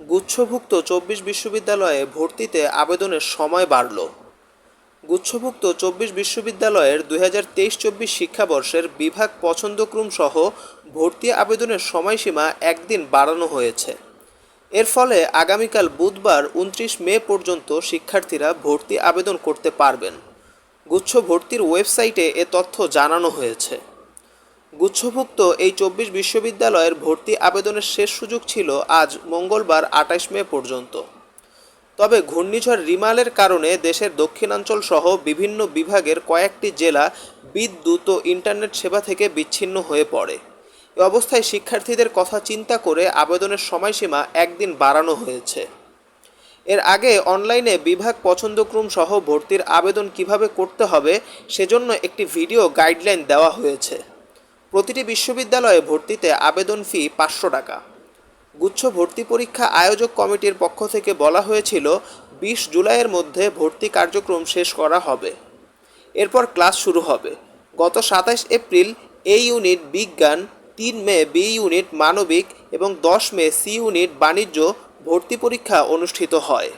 গুচ্ছভুক্ত চব্বিশ বিশ্ববিদ্যালয়ে ভর্তিতে আবেদনের সময় বাড়ল। গুচ্ছভুক্ত চব্বিশ বিশ্ববিদ্যালয়ের দুই হাজার তেইশ চব্বিশ শিক্ষাবর্ষের বিভাগ পছন্দক্রম সহ ভর্তি আবেদনের সময়সীমা একদিন বাড়ানো হয়েছে। এর ফলে আগামীকাল বুধবার উনত্রিশ মে পর্যন্ত শিক্ষার্থীরা ভর্তি আবেদন করতে পারবেন। গুচ্ছ ভর্তির ওয়েবসাইটে এ তথ্য জানানো হয়েছে। গুচ্ছভুক্ত এই চব্বিশ বিশ্ববিদ্যালয়ের ভর্তি আবেদনের শেষ সুযোগ ছিল আজ মঙ্গলবার আঠাশ মে পর্যন্ত। তবে ঘূর্ণিঝড় রিমালের কারণে দেশের দক্ষিণাঞ্চল সহ বিভিন্ন বিভাগের কয়েকটি জেলা বিদ্যুৎ ও ইন্টারনেট সেবা থেকে বিচ্ছিন্ন হয়ে পড়ে। এ অবস্থায় শিক্ষার্থীদের কথা চিন্তা করে আবেদনের সময়সীমা একদিন বাড়ানো হয়েছে। এর আগে অনলাইনে বিভাগ পছন্দক্রম সহ ভর্তির আবেদন কীভাবে করতে হবে সেজন্য একটি ভিডিও গাইডলাইন দেওয়া হয়েছে। প্রতিটি বিশ্ববিদ্যালয়ে ভর্তিতে আবেদন ফি পাঁচশো টাকা। গুচ্ছ ভর্তি পরীক্ষা আয়োজক কমিটির পক্ষ থেকে বলা হয়েছিল, বিশ জুলাইয়ের মধ্যে ভর্তি কার্যক্রম শেষ করা হবে। এরপর ক্লাস শুরু হবে। গত সাতাশ এপ্রিল, এ ইউনিট বিজ্ঞান, তিন মে বি ইউনিট মানবিক এবং দশ মে সি ইউনিট বাণিজ্য ভর্তি পরীক্ষা অনুষ্ঠিত হয়।